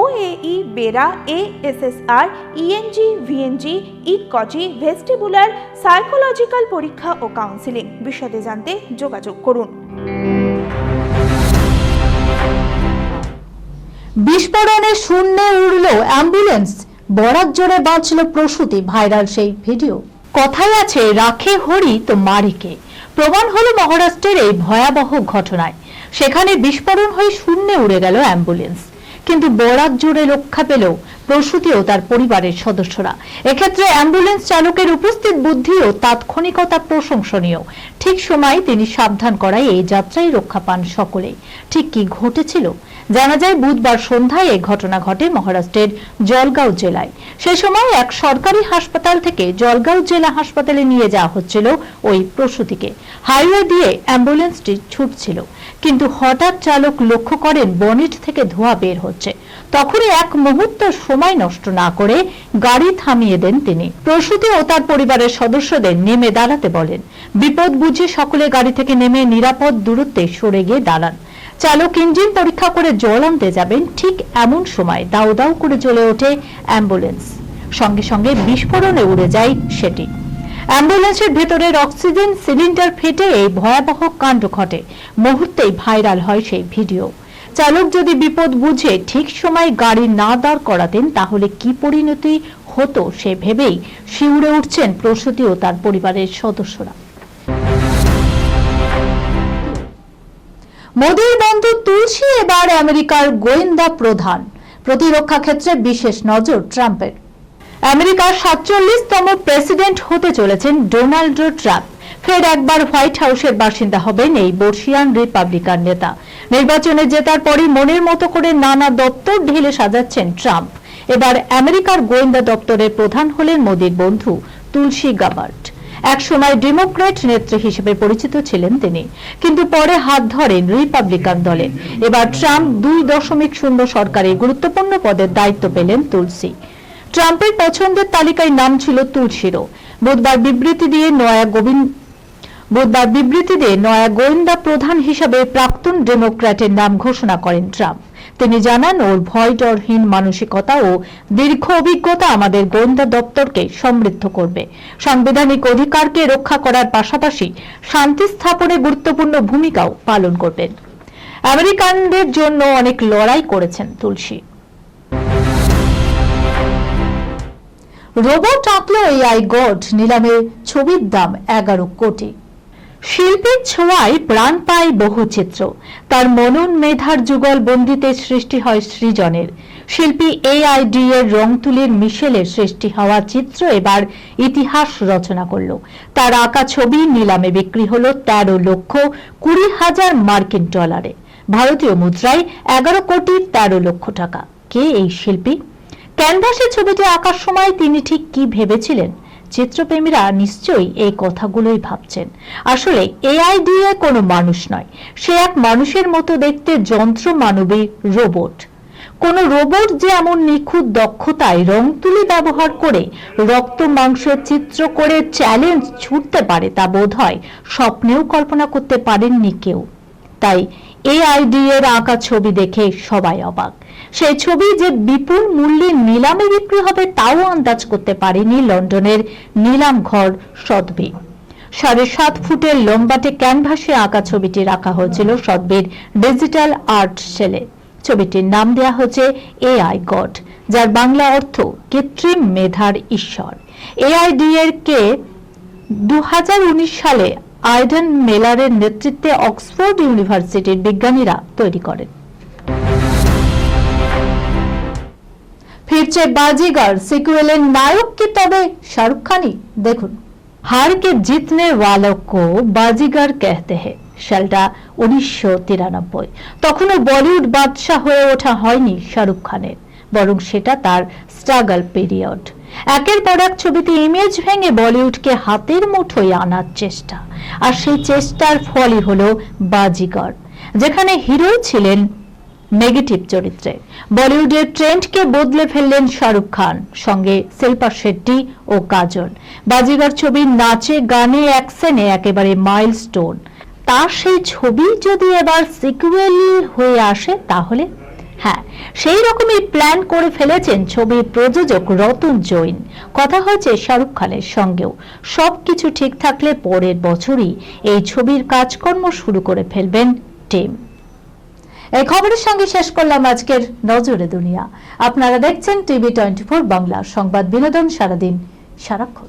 OAE BERA ASSR ENG VNG ইকজি vestibular psychological পরীক্ষা ও কাউন্সিলিং বিশদে জানতে যোগাযোগ করুন। বিস্ফোরণে শূন্যে উড়ল অ্যাম্বুলেন্স। বরাক জোরে বাঁচল প্রসূতি ভাইরাল সেই ভিডিও। কথায় আছে, রাখে হরি তো মারিকে। প্রমাণ হলো মহারাষ্ট্রের এই ভয়াবহ ঘটনায়। সেখানে বিস্ফোরণ হয়ে শূন্যে উড়ে গেল অ্যাম্বুলেন্স। কিন্তু বরাক জুড়ে রক্ষা পেল প্রসূতি ও তার পরিবারের সদস্যরা। এক্ষেত্রে অ্যাম্বুলেন্স চালকের উপস্থিত বুদ্ধি ও তাৎক্ষণিকতা প্রশংসনীয়। ঠিক সময় তিনি সাবধান করায় এই যাত্রায় রক্ষা পান সকলে ঠিক কি ঘটেছিল? জানা যায়, বুধবার সন্ধ্যায় এই ঘটনা ঘটে মহারাষ্ট্রের জলগাঁও জেলায়। সে সময় এক সরকারি হাসপাতাল থেকে জলগাঁও জেলা হাসপাতালে নিয়ে যাওয়া হচ্ছিল ওই প্রসূতিকে। হাইওয়ে দিয়ে অ্যাম্বুলেন্সটি ছুটছিল। কিন্তু হঠাৎ চালক লক্ষ্য করেন, বনেট থেকে ধোঁয়া বের হচ্ছে। তখনই এক মুহূর্ত সময় নষ্ট না করে গাড়ি থামিয়ে দেন তিনি। প্রসূতি ও তার পরিবারের সদস্যদের নেমে দাঁড়াতে বলেন। বিপদ বুঝে সকলে গাড়ি থেকে নেমে নিরাপদ দূরত্বে সরে গিয়ে দাঁড়ান। চালক ইঞ্জিন পরীক্ষা করে জল আনতে যাবেন ঠিক এমন সময় দাউ দাউ করে চলে ওঠে অ্যাম্বুলেন্স। সঙ্গে সঙ্গে বিস্ফোরণে উড়ে যায় সেটি। অ্যাম্বুলেন্সের ভেতরের অক্সিজেন সিলিন্ডার ফেটে এই ভয়াবহ কাণ্ড ঘটে। মুহূর্তেই ভাইরাল হয় সেই ভিডিও। চালক যদি বিপদ বুঝে ঠিক সময় গাড়ি না দাঁড় করাতেন, তাহলে কি পরিণতি হতো সে ভেবেই শিউরে উঠছেন প্রসূতি ও তার পরিবারের সদস্যরা। মোদীর বন্ধু তুলসী এবার আমেরিকার গোয়েন্দা প্রধান। প্রতিরক্ষা ক্ষেত্রে বিশেষ নজর ট্রাম্পের। আমেরিকার সাতচল্লিশতম প্রেসিডেন্ট হতে চলেছেন ডোনাল্ড ট্রাম্প। ফের একবার হোয়াইট হাউসের বাসিন্দা হবেন এই বর্ষিয়ান রিপাবলিকান নেতা। নির্বাচনে জেতার পরই মনের মতো করে নানা দপ্তর ঢেলে সাজাচ্ছেন ট্রাম্প। এবার আমেরিকার গোয়েন্দা দপ্তরের প্রধান হলেন মোদীর বন্ধু তুলসী গাবার্ট একসময় ডেমোক্র্যাট নেত্রী হিসেবে পরিচিত ছিলেন তিনি, কিন্তু পরে হাত ধরেন রিপাবলিকান দলে। এবার ট্রাম্প দুই দশমিক শূন্য সরকারে গুরুত্বপূর্ণ পদের দায়িত্ব পেলেন তুলসী। ট্রাম্পের পছন্দের তালিকায় নাম ছিল তুলসীরও। বুধবার বিবৃতি দিয়ে নয়া গোবিন্দ বুধবার বিবৃতি দিয়ে নয়া গোয়েন্দা প্রধান হিসাবে প্রাক্তন ডেমোক্র্যাটের নাম ঘোষণা করেন ট্রাম্প। তিনি জানান, ওর ভয় ডরহীন মানসিকতা ও দীর্ঘ অভিজ্ঞতা আমাদের গোয়েন্দা দপ্তরকে সমৃদ্ধ করবে। সাংবিধানিক অধিকারকে রক্ষা করার পাশাপাশি শান্তি স্থাপনে গুরুত্বপূর্ণ ভূমিকাও পালন করবেন। আমেরিকানদের জন্য অনেক লড়াই করেছেন তুলসী। রোবট আঁকলো এআই গড, নিলামে ছবির দাম এগারো কোটি। শিল্পীর ছোঁয়ায় প্রাণ পায় বহু চিত্র। তার মনন মেধার যুগল বন্দিতে সৃষ্টি হয় সৃজনের। শিল্পী এআইডি এর রং তুলির মিশেলের সৃষ্টি হওয়া চিত্র এবার ইতিহাস রচনা করল। তার আঁকা ছবি নিলামে বিক্রি হল তেরো লক্ষ কুড়ি হাজার মার্কিন ডলারে। ভারতীয় মুদ্রায় এগারো কোটি তেরো লক্ষ টাকা। কে এই শিল্পী? ক্যানভাসে ছবিটি আঁকার সময় তিনি ঠিক কি ভেবেছিলেন? চিত্রপ্রেমীরা নিশ্চয়ই এই কথাগুলোই ভাবছেন। আসলে এআইডিএ কোনো মানুষ নয়। সে এক মানুষের মতো দেখতে যন্ত্র মানবী রোবট। কোন রোবট যে এমন নিখুঁত দক্ষতায় রং তুলি ব্যবহার করে, রক্ত মাংসের চিত্র করে চ্যালেঞ্জ ছুটতে পারে তা বোধ হয় স্বপ্নেও কল্পনা করতে পারেননি কেউ। তাই এআইডি এর আঁকা ছবি দেখে সবাই অবাক। সেই ছবি যে বিপুল মূল্যে নিলামে বিক্রি হবে তাও আন্দাজ করতে পারেনি লন্ডনের নিলাম ঘর সদবি। সাড়ে সাত ফুটের লম্বাটে ক্যানভাসে আঁকা ছবিটি রাখা হয়েছিল সদবির ডিজিটাল আর্ট সেলে। ছবিটির নাম দেওয়া হয়েছে এআই গড, যার বাংলা অর্থ কৃত্রিম মেধার ঈশ্বর। এআইডি এর কে দু হাজার উনিশ সালে আইডেন মেলারের নেতৃত্বে অক্সফোর্ড ইউনিভার্সিটির বিজ্ঞানীরা তৈরি করেন ফিরছে বাজিগার সিকুয়েলের নায়ক কি তবে শাহরুখ খানই দেখুন हार के जीतने वालों को बाजीगर कहते हैं সালটা উনিশশো তিরানব্বই তখনও বলিউড বাদশাহ হয়ে ওঠা হয়নি শাহরুখ খানের বরং সেটা তার স্ট্রাগল পিরিয়ড একের পর এক ছবিতে ইমেজ ভেঙে বলিউডকে হাতের মুঠোয় আনার চেষ্টা। আর সেই চেষ্টার ফলই হলো বাজিগর, যেখানে হিরো ছিলেন নেগেটিভ চরিত্রে। বলিউডের ট্রেন্ডকে বদলে ফেললেন শাহরুখ খান, সঙ্গে শিল্পা শেট্টি ও কাজল। বাজিগর ছবির নাচে, গানে, অ্যাকশনে একেবারে মাইলস্টোন তার সেই ছবি যদি এবার সিকুয়েল হয়ে আসে, তাহলে হ্যাঁ সেই রকমই প্ল্যান করে ফেলেছেন ছবির প্রযোজক রতন জৈন। কথা হয়েছে শাহরুখ খানের সঙ্গেও। সবকিছু ঠিক থাকলে পরের বছরই এই ছবির কাজকর্ম শুরু করে ফেলবেন টিম। এই খবরের সঙ্গে শেষ করলাম আজকের নজরে দুনিয়া। আপনারা দেখছেন টিভি টোয়েন্টি ফোর বাংলা সংবাদ বিনোদন সারাদিন সারাক্ষণ।